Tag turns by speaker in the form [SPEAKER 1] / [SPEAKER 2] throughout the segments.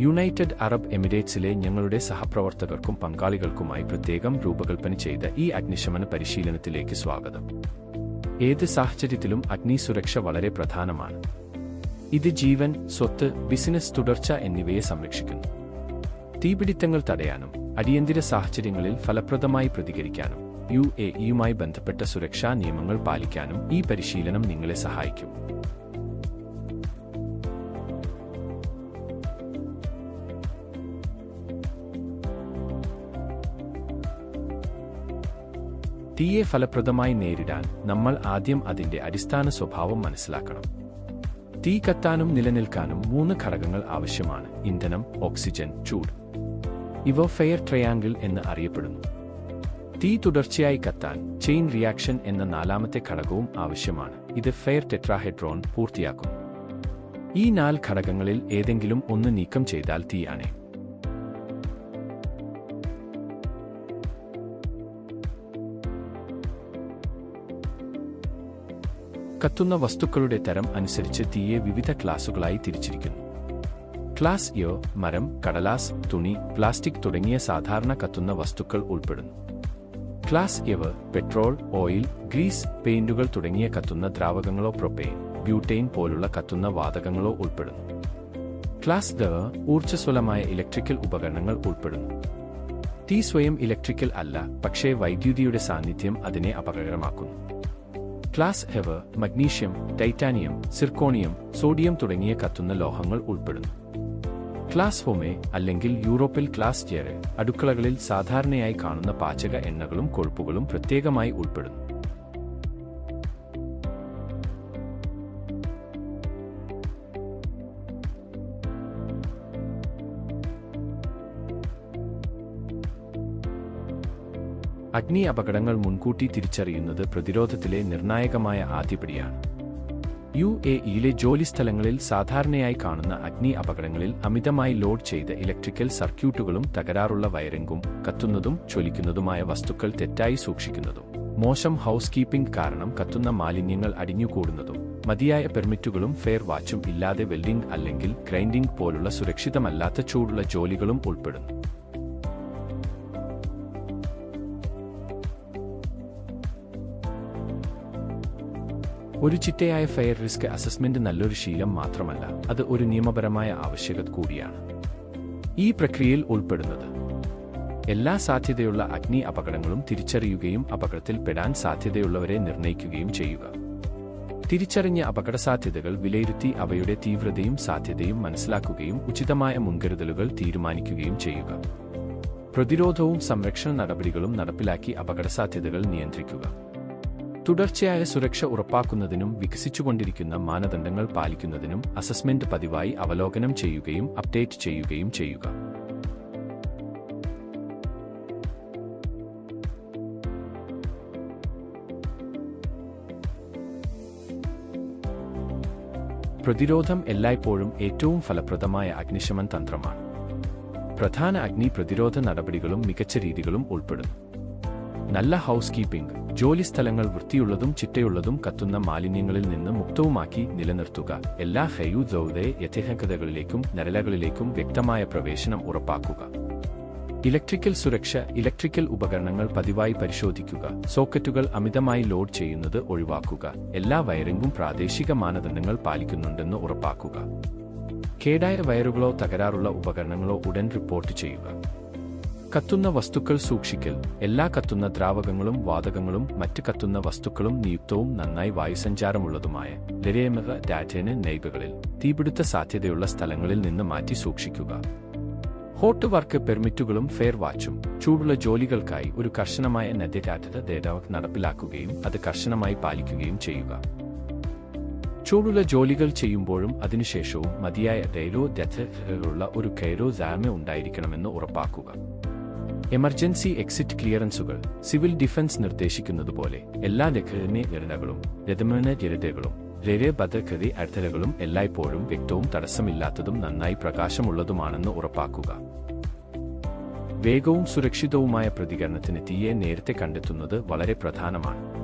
[SPEAKER 1] United Arab എമിറേറ്റ്സിലെ ഞങ്ങളുടെ സഹപ്രവർത്തകർക്കും പങ്കാളികൾക്കുമായി പ്രത്യേകം രൂപകൽപ്പന ചെയ്ത ഈ അഗ്നിശമന പരിശീലനത്തിലേക്ക് സ്വാഗതം. ഏത് സാഹചര്യത്തിലും അഗ്നി സുരക്ഷ വളരെ പ്രധാനമാണ്. ഇത് ജീവൻ സ്വത്ത് ബിസിനസ് തുടർച്ച എന്നിവയെ സംരക്ഷിക്കുന്നു. തീപിടിത്തങ്ങൾ തടയാനും അടിയന്തര സാഹചര്യങ്ങളിൽ ഫലപ്രദമായി പ്രതികരിക്കാനും യു എ ഇയുമായി ബന്ധപ്പെട്ട സുരക്ഷാ നിയമങ്ങൾ പാലിക്കാനും ഈ പരിശീലനം നിങ്ങളെ സഹായിക്കും. തീയെ ഫലപ്രദമായി നേരിടാൻ നമ്മൾ ആദ്യം അതിന്റെ അടിസ്ഥാന സ്വഭാവം മനസ്സിലാക്കണം. തീ കത്താനും നിലനിൽക്കാനും മൂന്ന് ഘടകങ്ങൾ ആവശ്യമാണ്. ഇന്ധനം ഓക്സിജൻ ചൂട്. ഇവ ഫെയർ ട്രയാങ്കിൾ എന്ന് അറിയപ്പെടുന്നു. തീ തുടർച്ചയായി കത്താൻ ചെയിൻ റിയാക്ഷൻ എന്ന നാലാമത്തെ ഘടകവും ആവശ്യമാണ്. ഇത് ഫെയർ ടെട്രാഹെഡ്രോൺ പൂർത്തിയാക്കും. ഈ നാല് ഘടകങ്ങളിൽ ഏതെങ്കിലും ഒന്ന് നീക്കം ചെയ്താൽ തീ അണയും. കത്തുന്ന വസ്തുക്കളുടെ തരം അനുസരിച്ച് തീയെ വിവിധ ക്ലാസുകളായി തിരിച്ചിരിക്കുന്നു. ക്ലാസ് യോ മരം കടലാസ് തുണി പ്ലാസ്റ്റിക് തുടങ്ങിയ സാധാരണ കത്തുന്ന വസ്തുക്കൾ ഉൾപ്പെടുന്നു. ക്ലാസ് എവ് പെട്രോൾ ഓയിൽ ഗ്രീസ് പെയിന്റുകൾ തുടങ്ങിയ കത്തുന്ന ദ്രാവകങ്ങളോ പ്രൊപ്പെയിൻ ബ്യൂട്ടെയിൻ പോലുള്ള കത്തുന്ന വാതകങ്ങളോ ഉൾപ്പെടുന്നു. ക്ലാസ് ദ ഊർജസ്വലമായ ഇലക്ട്രിക്കൽ ഉപകരണങ്ങൾ ഉൾപ്പെടുന്നു. തീ സ്വയം ഇലക്ട്രിക്കൽ അല്ല പക്ഷേ വൈദ്യുതിയുടെ സാന്നിധ്യം അതിനെ അപകടകരമാക്കുന്നു ക്ലാസ് ഹെവർ മഗ്നീഷ്യം ടൈറ്റാനിയം സിർക്കോണിയം സോഡിയം തുടങ്ങിയ കത്തുന്ന ലോഹങ്ങൾ ഉൾപ്പെടുന്നു. ക്ലാസ് ഹോമേ അല്ലെങ്കിൽ യൂറോപ്പിൽ ക്ലാസ് ജെയർ അടുക്കളകളിൽ സാധാരണയായി കാണുന്ന പാചക എണ്ണകളും കൊഴുപ്പുകളും പ്രത്യേകമായി ഉൾപ്പെടുന്നു. അഗ്നി അപകടങ്ങൾ മുൻകൂട്ടി തിരിച്ചറിയുന്നത് പ്രതിരോധത്തിലെ നിർണായകമായ ആദ്യപടിയാണ്. യു എ ഇയിലെ ജോലിസ്ഥലങ്ങളിൽ സാധാരണയായി കാണുന്ന അഗ്നി അപകടങ്ങളിൽ അമിതമായി ലോഡ് ചെയ്ത ഇലക്ട്രിക്കൽ സർക്യൂട്ടുകളും തകരാറുള്ള വയറിംഗും കത്തുന്നതും ചൊലിക്കുന്നതുമായ വസ്തുക്കൾ തെറ്റായി സൂക്ഷിക്കുന്നതും മോശം ഹൗസ് കീപ്പിംഗ് കാരണം കത്തുന്ന മാലിന്യങ്ങൾ അടിഞ്ഞുകൂടുന്നതും മതിയായ പെർമിറ്റുകളും ഫെയർ വാച്ചും ഇല്ലാതെ വെൽഡിംഗ് അല്ലെങ്കിൽ ഗ്രൈൻഡിംഗ് പോലുള്ള സുരക്ഷിതമല്ലാത്ത ചൂടുള്ള ജോലികളും ഉൾപ്പെടുന്നു. ഒരു ചിട്ടയായ ഫെയർ റിസ്ക് അസസ്മെന്റ് നല്ലൊരു ശീലം മാത്രമല്ല അത് ഒരു നിയമപരമായ ആവശ്യകത കൂടിയാണ്. ഈ പ്രക്രിയയിൽ ഉൾപ്പെടുന്നത്. എല്ലാ സാധ്യതയുള്ള അഗ്നി അപകടങ്ങളും തിരിച്ചറിയുകയും അപകടത്തിൽ പെടാൻ സാധ്യതയുള്ളവരെ നിർണയിക്കുകയും ചെയ്യുക. തിരിച്ചറിഞ്ഞ അപകടസാധ്യതകൾ വിലയിരുത്തി അവയുടെ തീവ്രതയും സാധ്യതയും മനസ്സിലാക്കുകയും ഉചിതമായ മുൻകരുതലുകൾ തീരുമാനിക്കുകയും ചെയ്യുക. പ്രതിരോധവും സംരക്ഷണ നടപടികളും നടപ്പിലാക്കി അപകടസാധ്യതകൾ നിയന്ത്രിക്കുക. തുടർച്ചയായ സുരക്ഷ ഉറപ്പാക്കുന്നതിനും വികസിച്ചുകൊണ്ടിരിക്കുന്ന മാനദണ്ഡങ്ങൾ പാലിക്കുന്നതിനും അസസ്മെന്റ് പതിവായി അവലോകനം ചെയ്യുകയും അപ്ഡേറ്റ് ചെയ്യുകയും ചെയ്യുക. പ്രതിരോധം എല്ലായ്പ്പോഴും ഏറ്റവും ഫലപ്രദമായ അഗ്നിശമൻ തന്ത്രമാണ്. പ്രധാന അഗ്നി പ്രതിരോധ നടപടികളും മികച്ച രീതികളും ഉൾപ്പെടുന്നു. നല്ല ഹൗസ് കീപ്പിംഗ് ജോലിസ്ഥലങ്ങൾ വൃത്തിയുള്ളതും ചിട്ടയുള്ളതും കത്തുന്ന മാലിന്യങ്ങളിൽ നിന്ന് മുക്തവുമാക്കി നിലനിർത്തുക. എല്ലാ ഹെയു ദൗതെ യഥേഹകതകളിലേക്കും നരലകളിലേക്കും വ്യക്തമായ പ്രവേശനം ഉറപ്പാക്കുക. ഇലക്ട്രിക്കൽ സുരക്ഷ ഇലക്ട്രിക്കൽ ഉപകരണങ്ങൾ പതിവായി പരിശോധിക്കുക. സോക്കറ്റുകൾ അമിതമായി ലോഡ് ചെയ്യുന്നത് ഒഴിവാക്കുക. എല്ലാ വയറിംഗും പ്രാദേശിക മാനദണ്ഡങ്ങൾ പാലിക്കുന്നുണ്ടെന്ന് ഉറപ്പാക്കുക. കേടായ വയറുകളോ തകരാറുള്ള ഉപകരണങ്ങളോ ഉടൻ റിപ്പോർട്ട് ചെയ്യുക. കത്തുന്ന വസ്തുക്കൾ സൂക്ഷിക്കൽ. എല്ലാ കത്തുന്ന ദ്രാവകങ്ങളും വാതകങ്ങളും മറ്റ് കത്തുന്ന വസ്തുക്കളും നിയുക്തവും നന്നായി വായുസഞ്ചാരമുള്ളതുമായ ലരേമക ഡാറ്റേന് നെയ്ബുകളിൽ. തീപിടുത്ത സാധ്യതയുള്ള സ്ഥലങ്ങളിൽ നിന്ന് മാറ്റി സൂക്ഷിക്കുക. ഹോട്ട് വർക്ക് പെർമിറ്റുകളും ഫെയർ വാച്ചും. ചൂടുള്ള ജോലികൾക്കായി ഒരു കർശനമായ നദ്യരാറ്റത ദേതാവ് നടപ്പിലാക്കുകയും അത് കർശനമായി പാലിക്കുകയും ചെയ്യുക. ചൂടുള്ള ജോലികൾ ചെയ്യുമ്പോഴും അതിനുശേഷവും മതിയായ ഡൈലോ ദുള്ള ഒരു കൈറോ ജാമ ഉണ്ടായിരിക്കണമെന്ന് ഉറപ്പാക്കുക. എമർജൻസി എക്സിറ്റ് ക്ലിയറൻസുകൾ സിവിൽ ഡിഫൻസ് നിർദ്ദേശിക്കുന്നതുപോലെ എല്ലാ ലഘുവിനെ ജനതകളും രഥമന ജനതകളും രരെ ഭദ്രകൃതി അർത്ഥനകളും എല്ലായ്പ്പോഴും വ്യക്തവും തടസ്സമില്ലാത്തതും നന്നായി പ്രകാശമുള്ളതുമാണെന്ന് ഉറപ്പാക്കുക. വേഗവും സുരക്ഷിതവുമായ പ്രതികരണത്തിന് തീയെ നേരത്തെ കണ്ടെത്തുന്നത് വളരെ പ്രധാനമാണ്.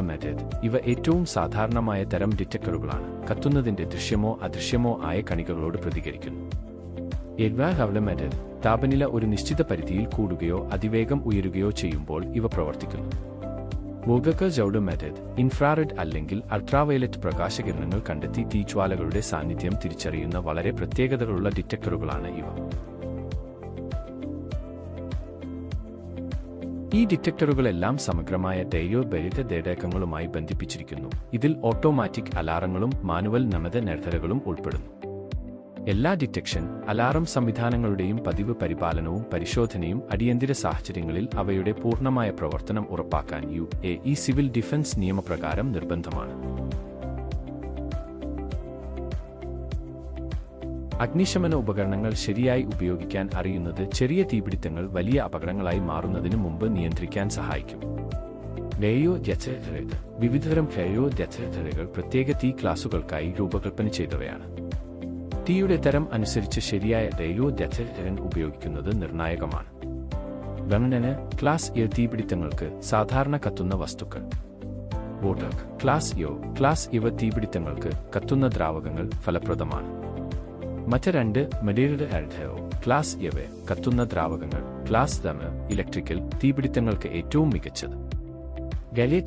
[SPEAKER 1] മെത്തേഡ് ഇവ ഏറ്റവും സാധാരണമായ തരം ഡിറ്റക്ടറുകളാണ്. കത്തുന്നതിന്റെ ദൃശ്യമോ അദൃശ്യമോ ആയ കണികകളോട് പ്രതികരിക്കുന്നു. എഡ്വാ മെത്തേഡ് താപനില ഒരു നിശ്ചിത പരിധിയിൽ കൂടുകയോ അതിവേഗം ഉയരുകയോ ചെയ്യുമ്പോൾ ഇവ പ്രവർത്തിക്കുന്നു. വോഗക്ക മെത്തേഡ് ഇൻഫ്രാറെഡ് അല്ലെങ്കിൽ അൾട്രാവയലറ്റ് പ്രകാശകിരണങ്ങൾ കണ്ടെത്തി തീജ്വാലകളുടെ സാന്നിധ്യം തിരിച്ചറിയുന്ന വളരെ പ്രത്യേകതകളുള്ള ഡിറ്റക്ടറുകളാണ് ഇവ. ഈ ഡിറ്റക്ടറുകളെല്ലാം സമഗ്രമായ ഡയോ ബലിത ദേടേക്കങ്ങളുമായി ബന്ധിപ്പിച്ചിരിക്കുന്നു. ഇതിൽ ഓട്ടോമാറ്റിക് അലാറങ്ങളും മാനുവൽ നമത നിർദ്ധരകളും ഉൾപ്പെടുന്നു. എല്ലാ ഡിറ്റക്ഷൻ അലാറം സംവിധാനങ്ങളുടെയും പതിവ് പരിപാലനവും പരിശോധനയും അടിയന്തര സാഹചര്യങ്ങളിൽ അവയുടെ പൂർണമായ പ്രവർത്തനം ഉറപ്പാക്കാൻ U A E civil defence നിയമപ്രകാരം നിർബന്ധമാണ് അഗ്നിശമന ഉപകരണങ്ങൾ ശരിയായി ഉപയോഗിക്കാൻ അറിയുന്നത് ചെറിയ തീപിടുത്തങ്ങൾ വലിയ അപകടങ്ങളായി മാറുന്നതിന് മുമ്പ് നിയന്ത്രിക്കാൻ സഹായിക്കും ലേയോ ജച്ചറകൾ വിവിധതരം ലേയോ ജച്ചറകൾ പ്രത്യേക തീ ക്ലാസുകൾക്കായി രൂപകൽപ്പന ചെയ്തവയാണ് തീയുടെ തരം അനുസരിച്ച് ശരിയായ ലേയോ ജച്ചറൻ ഉപയോഗിക്കുന്നത് നിർണായകമാണ്. ഗണനന് ക്ലാസ് എ തീപിടുത്തങ്ങൾക്ക് സാധാരണ കത്തുന്ന വസ്തുക്കൾ. വോട്ടർ ക്ലാസ് യോ ക്ലാസ് ഇവ തീപിടുത്തങ്ങൾക്ക് കത്തുന്ന ദ്രാവകങ്ങൾ ഫലപ്രദമാണ്. മറ്റ് രണ്ട് മെഡീരിയൽ ഹെൽഡോ ക്ലാസ് എവ കത്തുന്ന ദ്രാവകങ്ങൾ ക്ലാസ് ദമ ഇലക്ട്രിക്കൽ തീപിടുത്തങ്ങൾക്ക് ഏറ്റവും മികച്ചത്. ഗലേ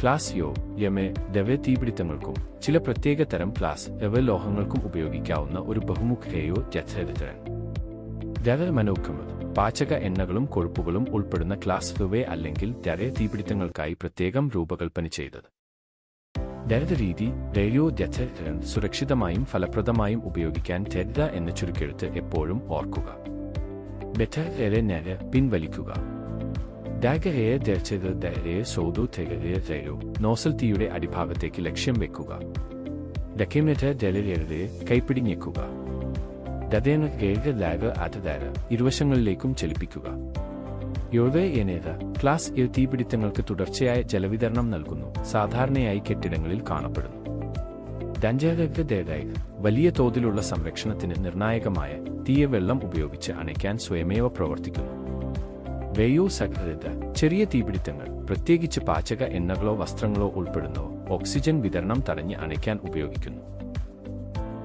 [SPEAKER 1] ടപത് ക്ലാസ് യോ യമെ ദവ തീപിടുത്തങ്ങൾക്കും ചില പ്രത്യേക തരം ക്ലാസ് എവ ലോഹങ്ങൾക്കും ഉപയോഗിക്കാവുന്ന ഒരു ബഹുമുഖയോ ജഥരതരൻ ദര മനോക്കമത് പാചക എണ്ണകളും കൊഴുപ്പുകളും ഉൾപ്പെടുന്ന ക്ലാസ് ഫിവെ അല്ലെങ്കിൽ ദര തീപിടുത്തങ്ങൾക്കായി പ്രത്യേകം രൂപകൽപ്പന ചെയ്തത്. ദരിദ്ര രീതി റേഡിയോ ജഥരൻ സുരക്ഷിതമായും ഫലപ്രദമായും ഉപയോഗിക്കാൻ തെരിത എന്ന ചുരുക്കെഴുത്ത് എപ്പോഴും ഓർക്കുക. ബെറ്റർ നേരെ പിൻവലിക്കുക. ഡാഗഹയെ ധരിച്ചത് ദഹരയെ സോതു തെഗരയെ തരൂ നോസൽത്തിയുടെ അടിഭാഗത്തേക്ക് ലക്ഷ്യം വെക്കുക. ഡക്കിമിനറ്റ് ഡെലരയെ കൈപ്പിടിഞ്ഞേക്കുക ദതേന ഏഴ് ലാഗ് അതതാര ഇരുവശങ്ങളിലേക്കും ചലിപ്പിക്കുക. യോവേ എനേത ക്ലാസ് എ തീപിടുത്തങ്ങൾക്ക് തുടർച്ചയായ ജലവിതരണം നൽകുന്നു. സാധാരണയായി കെട്ടിടങ്ങളിൽ കാണപ്പെടുന്നു. ദഞ്ചാരക്ക് ദേതായി വലിയ തോതിലുള്ള സംരക്ഷണത്തിന് നിർണായകമായ തീയ വെള്ളം ഉപയോഗിച്ച് അണയ്ക്കാൻ സ്വയമേവ പ്രവർത്തിക്കുന്നു. വേയോ സകൃത ചെറിയ തീപിടുത്തങ്ങൾ പ്രത്യേകിച്ച് പാചക എണ്ണകളോ വസ്ത്രങ്ങളോ ഉൾപ്പെടുന്നോ ഓക്സിജൻ വിതരണം തടഞ്ഞ് അണയ്ക്കാൻ ഉപയോഗിക്കുന്നു.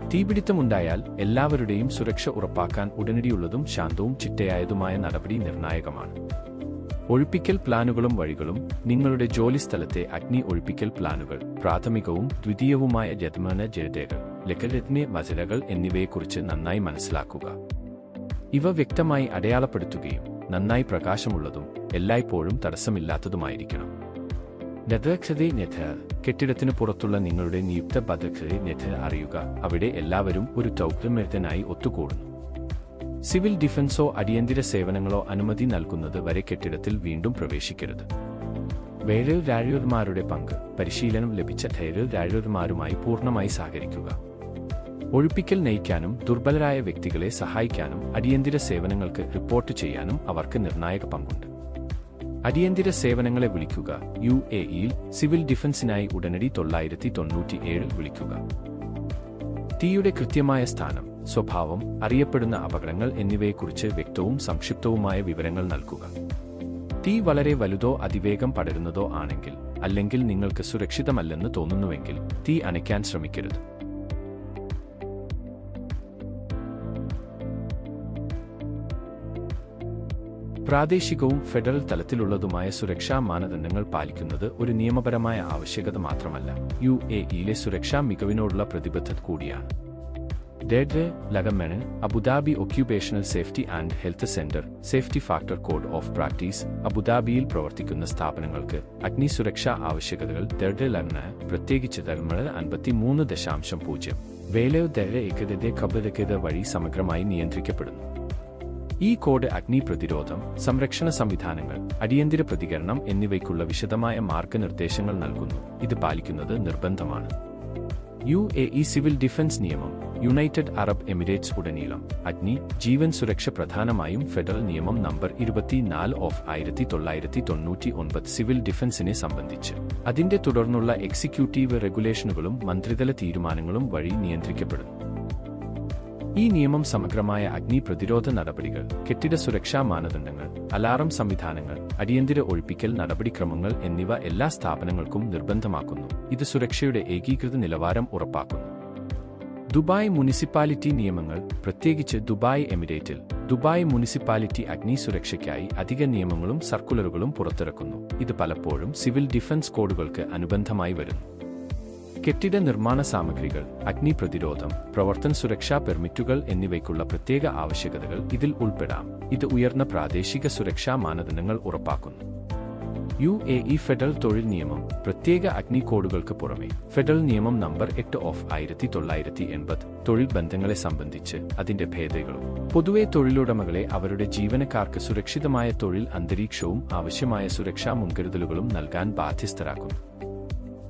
[SPEAKER 1] തീപിടുത്തമുണ്ടായാൽ എല്ലാവരുടെയും സുരക്ഷ ഉറപ്പാക്കാൻ ഉടനടിയുള്ളതും ശാന്തവും ചിട്ടയായതുമായ നടപടി നിർണായകമാണ്. ഒഴിപ്പിക്കൽ പ്ലാനുകളും വഴികളും നിങ്ങളുടെ ജോലിസ്ഥലത്തെ അഗ്നി ഒഴിപ്പിക്കൽ പ്ലാനുകൾ പ്രാഥമികവും ദ്വിതീയവുമായ ജത്മന ജഡകൾ ലഘരത്ന വചനകൾ എന്നിവയെക്കുറിച്ച് നന്നായി മനസ്സിലാക്കുക. ഇവ വ്യക്തമായി അടയാളപ്പെടുത്തുകയും നന്നായി പ്രകാശമുള്ളതും എല്ലായ്പ്പോഴും തടസ്സമില്ലാത്തതുമായിരിക്കണം. ലതക്ഷതേ നെഥ കെട്ടിടത്തിന് പുറത്തുള്ള നിങ്ങളുടെ നിയുക്ത ഭദ്രക്ഷതേ നെഥ അറിയുക. അവിടെ എല്ലാവരും ഒരു ടൗക്രമെഴുത്തനായി ഒത്തുകൂടുന്നു. സിവിൽ ഡിഫൻസോ അടിയന്തര സേവനങ്ങളോ അനുമതി നൽകുന്നത് വരെ കെട്ടിടത്തിൽ വീണ്ടും പ്രവേശിക്കരുത്. വേഴൽ രാഴുവർമാരുടെ പങ്ക് പരിശീലനം ലഭിച്ച ധൈര്യ രാഴുവർമാരുമായി പൂർണമായി സഹകരിക്കുക. ഒഴിപ്പിക്കൽ നയിക്കാനും ദുർബലരായ വ്യക്തികളെ സഹായിക്കാനും അടിയന്തിര സേവനങ്ങൾക്ക് റിപ്പോർട്ട് ചെയ്യാനും അവർക്ക് നിർണായക പങ്കുണ്ട്. അടിയന്തിര സേവനങ്ങളെ വിളിക്കുക യു എ ഇയിൽ സിവിൽ ഡിഫൻസിനായി ഉടനടി തൊള്ളായിരത്തി തൊണ്ണൂറ്റി ഏഴിൽ വിളിക്കുക. തീയുടെ കൃത്യമായ സ്ഥാനം സ്വഭാവം അറിയപ്പെടുന്ന അപകടങ്ങൾ എന്നിവയെക്കുറിച്ച് വ്യക്തവും സംക്ഷിപ്തവുമായ വിവരങ്ങൾ നൽകുക. തീ വളരെ വലുതോ അതിവേഗം പടരുന്നതോ ആണെങ്കിൽ അല്ലെങ്കിൽ നിങ്ങൾക്ക് സുരക്ഷിതമല്ലെന്ന് തോന്നുന്നുവെങ്കിൽ തീ അണയ്ക്കാൻ ശ്രമിക്കരുത്. പ്രാദേശികവും ഫെഡറൽ തലത്തിലുള്ളതുമായ സുരക്ഷാ മാനദണ്ഡങ്ങൾ പാലിക്കുന്നത് ഒരു നിയമപരമായ ആവശ്യകത മാത്രമല്ല. യു എ ഇയിലെ സുരക്ഷാ മികവിനോടുള്ള പ്രതിബദ്ധത കൂടിയാണ്. ഡെഡ് ലഗമെണൻ Abu Dhabi occupational safety and health centre safety factor code of practice അബുദാബിയിൽ പ്രവർത്തിക്കുന്ന സ്ഥാപനങ്ങൾക്ക് അഗ്നി സുരക്ഷാ ആവശ്യകതകൾ ഡേഡ്രെ ലഗ്ന പ്രത്യേകിച്ച് ധർമ്മ അൻപത്തി മൂന്ന് ദശാംശം പൂജ്യം. വേലയോ ദേഹ ഏകതയുടെ ഖബരകത വഴി സമഗ്രമായി നിയന്ത്രിക്കപ്പെടുന്നു. ഈ കോഡ് അഗ്നി പ്രതിരോധം സംരക്ഷണ സംവിധാനങ്ങൾ അടിയന്തര പ്രതികരണം എന്നിവയ്ക്കുള്ള വിശദമായ മാർഗനിർദ്ദേശങ്ങൾ നൽകുന്നു. ഇത് പാലിക്കുന്നത് നിർബന്ധമാണ്. U A E civil defence നിയമം യുണൈറ്റഡ് അറബ് എമിറേറ്റ്സ് ഉടനീളം അഗ്നി ജീവൻ സുരക്ഷ പ്രധാനമായും ഫെഡറൽ നിയമം നമ്പർ ഇരുപത്തിനാല് ഓഫ് ആയിരത്തി തൊള്ളായിരത്തി തൊണ്ണൂറ്റി ഒൻപത് സിവിൽ ഡിഫൻസിനെ സംബന്ധിച്ച്. അതിന്റെ തുടർന്നുള്ള എക്സിക്യൂട്ടീവ് റെഗുലേഷനുകളും മന്ത്രിതല തീരുമാനങ്ങളും വഴി നിയന്ത്രിക്കപ്പെടുന്നു. ഈ നിയമം സമഗ്രമായ അഗ്നി പ്രതിരോധ നടപടികൾ കെട്ടിട സുരക്ഷാ മാനദണ്ഡങ്ങൾ അലാറം സംവിധാനങ്ങൾ അടിയന്തര ഒഴിപ്പിക്കൽ നടപടിക്രമങ്ങൾ എന്നിവ എല്ലാ സ്ഥാപനങ്ങൾക്കും നിർബന്ധമാക്കുന്നു. ഇത് സുരക്ഷയുടെ ഏകീകൃത നിലവാരം ഉറപ്പാക്കുന്നു. ദുബായ് മുനിസിപ്പാലിറ്റി നിയമങ്ങൾ പ്രത്യേകിച്ച് ദുബായ് എമിറേറ്റിൽ ദുബായ് മുനിസിപ്പാലിറ്റി അഗ്നി സുരക്ഷയ്ക്കായി അധിക നിയമങ്ങളും സർക്കുലറുകളും പുറത്തിറക്കുന്നു. ഇത് പലപ്പോഴും സിവിൽ ഡിഫൻസ് കോഡുകൾക്ക് അനുബന്ധമായി വരുന്നു. കെട്ടിട നിർമ്മാണ സാമഗ്രികൾ അഗ്നി പ്രതിരോധം പ്രവർത്തന സുരക്ഷാ പെർമിറ്റുകൾ എന്നിവയ്ക്കുള്ള പ്രത്യേക ആവശ്യകതകൾ ഇതിൽ ഉൾപ്പെടാം. ഇത് ഉയർന്ന പ്രാദേശിക സുരക്ഷാ മാനദണ്ഡങ്ങൾ ഉറപ്പാക്കുന്നു. യു എ ഇ ഫെഡറൽ തൊഴിൽ നിയമം പ്രത്യേക അഗ്നി കോഡുകൾക്ക് പുറമെ ഫെഡറൽ നിയമം നമ്പർ എട്ട് ഓഫ് ആയിരത്തി തൊള്ളായിരത്തി എൺപത് തൊഴിൽ ബന്ധങ്ങളെ സംബന്ധിച്ച് അതിന്റെ ഭേദങ്ങളും പൊതുവെ തൊഴിലുടമകളെ അവരുടെ ജീവനക്കാർക്ക് സുരക്ഷിതമായ തൊഴിൽ അന്തരീക്ഷവും ആവശ്യമായ സുരക്ഷാ മുൻകരുതലുകളും നൽകാൻ ബാധ്യസ്ഥരാക്കുന്നു.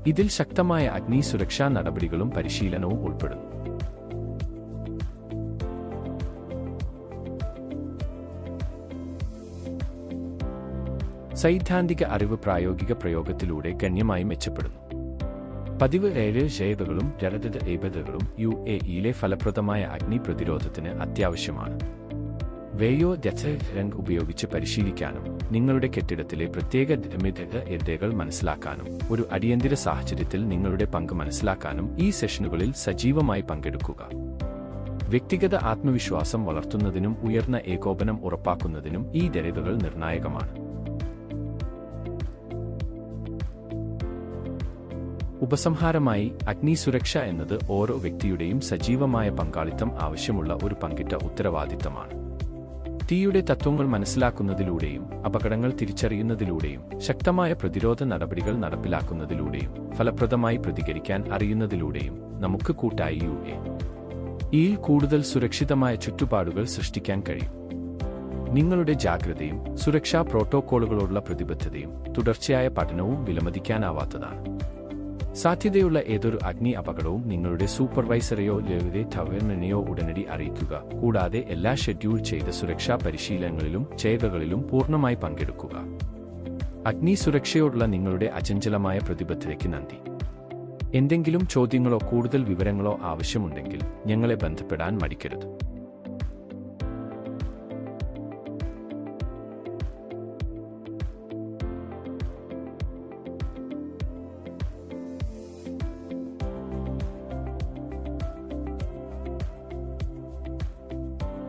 [SPEAKER 1] ഇതിൽ ശക്തമായ അഗ്നി സുരക്ഷാ നടപടികളും പരിശീലനവും ഉൾപ്പെടുന്നു. സൈദ്ധാന്തിക അറിവ് പ്രായോഗിക പ്രയോഗത്തിലൂടെ ഗണ്യമായി മെച്ചപ്പെടുന്നു. പതിവ് ഏഴ് ജൈവകളും ജലദ ഏബതകളും യു എ ഇയിലെ ഫലപ്രദമായ അഗ്നി പ്രതിരോധത്തിന് അത്യാവശ്യമാണ്. വേയോ രംഗ് ഉപയോഗിച്ച് പരിശീലിക്കാനും നിങ്ങളുടെ കെട്ടിടത്തിലെ പ്രത്യേക എഡകൾ മനസ്സിലാക്കാനും ഒരു അടിയന്തര സാഹചര്യത്തിൽ നിങ്ങളുടെ പങ്ക് മനസ്സിലാക്കാനും ഈ സെഷനുകളിൽ സജീവമായി പങ്കെടുക്കുക. വ്യക്തിഗത ആത്മവിശ്വാസം വളർത്തുന്നതിനും ഉയർന്ന ഏകോപനം ഉറപ്പാക്കുന്നതിനും ഈ ദരകകൾ നിർണായകമാണ്. ഉപസംഹാരമായി അഗ്നി സുരക്ഷ എന്നത് ഓരോ വ്യക്തിയുടെയും സജീവമായ പങ്കാളിത്തം ആവശ്യമുള്ള ഒരു പങ്കിട്ട ഉത്തരവാദിത്തമാണ്. തീയുടെ തത്വങ്ങൾ മനസ്സിലാക്കുന്നതിലൂടെയും അപകടങ്ങൾ തിരിച്ചറിയുന്നതിലൂടെയും ശക്തമായ പ്രതിരോധ നടപടികൾ നടപ്പിലാക്കുന്നതിലൂടെയും ഫലപ്രദമായി പ്രതികരിക്കാൻ അറിയുന്നതിലൂടെയും നമുക്ക് കൂട്ടായി യു എ. ഇയിൽ കൂടുതൽ സുരക്ഷിതമായ ചുറ്റുപാടുകൾ സൃഷ്ടിക്കാൻ കഴിയും. നിങ്ങളുടെ ജാഗ്രതയും സുരക്ഷാ പ്രോട്ടോക്കോളുകളോടുള്ള പ്രതിബദ്ധതയും തുടർച്ചയായ പഠനവും വിലമതിക്കാനാവാത്തതാണ്. സാധ്യതയുള്ള ഏതൊരു അഗ്നി അപകടവും നിങ്ങളുടെ സൂപ്പർവൈസറെയോ ലളിതെ ടവേർമനെയോ ഉടനടി അറിയിക്കുക. കൂടാതെ എല്ലാ ഷെഡ്യൂൾ ചെയ്ത സുരക്ഷാ പരിശീലനങ്ങളിലും ചേതകളിലും പൂർണമായി പങ്കെടുക്കുക. അഗ്നി സുരക്ഷയോടുള്ള നിങ്ങളുടെ അചഞ്ചലമായ പ്രതിബദ്ധതയ്ക്ക് നന്ദി. എന്തെങ്കിലും ചോദ്യങ്ങളോ കൂടുതൽ വിവരങ്ങളോ ആവശ്യമുണ്ടെങ്കിൽ ഞങ്ങളെ ബന്ധപ്പെടാൻ മടിക്കരുത്.